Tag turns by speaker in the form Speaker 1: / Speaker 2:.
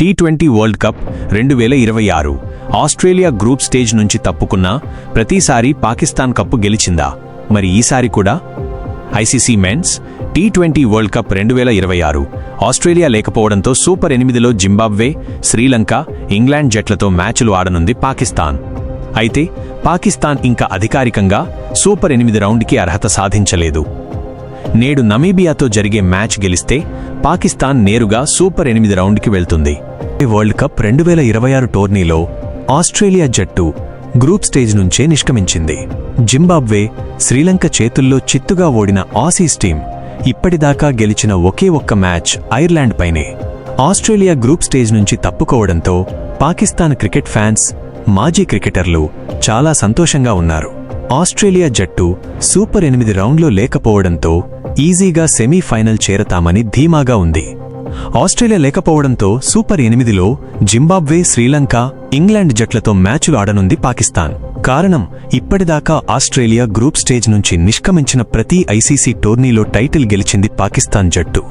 Speaker 1: Tea twenty world cup రెండు వేల ఇరవై ఆరు ఆస్ట్రేలియా గ్రూప్ స్టేజ్ నుంచి తప్పుకున్నా ప్రతిసారి పాకిస్తాన్ కప్పు గెలిచిందా? మరి ఈసారి కూడా? ICC men's T twenty world cup రెండు వేల ఇరవై ఆరు ఆస్ట్రేలియా లేకపోవడంతో సూపర్ ఎనిమిదిలో జింబాబ్వే శ్రీలంక ఇంగ్లాండ్ జట్లతో మ్యాచ్లు ఆడనుంది పాకిస్తాన్. అయితే పాకిస్తాన్ ఇంకా అధికారికంగా సూపర్ ఎనిమిది రౌండ్కి అర్హత సాధించలేదు. నేడు నమీబియాతో జరిగే మ్యాచ్ గెలిస్తే పాకిస్తాన్ నేరుగా సూపర్ ఎనిమిది రౌండ్కి వెళ్తుంది. వరల్డ్ కప్ రెండు వేల ఇరవై ఆరు టోర్నీలో ఆస్ట్రేలియా జట్టు గ్రూప్ స్టేజ్ నుంచే నిష్క్రమించింది. జింబాబ్వే శ్రీలంక చేతుల్లో చిత్తుగా ఓడిన ఆసీస్ టీం ఇప్పటిదాకా గెలిచిన ఒకే ఒక్క మ్యాచ్ ఐర్లాండ్ పైనే. ఆస్ట్రేలియా గ్రూప్ స్టేజ్ నుంచి తప్పుకోవడంతో పాకిస్తాన్ క్రికెట్ ఫ్యాన్స్ మాజీ క్రికెటర్లు చాలా సంతోషంగా ఉన్నారు. ఆస్ట్రేలియా జట్టు సూపర్ ఎనిమిది రౌండ్లో లేకపోవడంతో ఈజీగా సెమీఫైనల్ చేరతామని ధీమాగా ఉంది. ఆస్ట్రేలియా లేకపోవడంతో సూపర్ ఎనిమిదిలో జింబాబ్వే శ్రీలంక ఇంగ్లాండ్ జట్లతో మ్యాచ్లు ఆడనుంది పాకిస్తాన్. కారణం ఇప్పటిదాకా ఆస్ట్రేలియా గ్రూప్ స్టేజ్ నుంచి నిష్క్రమించిన ప్రతి ఐసీసీ టోర్నీలో టైటిల్ గెలిచింది పాకిస్తాన్ జట్టు.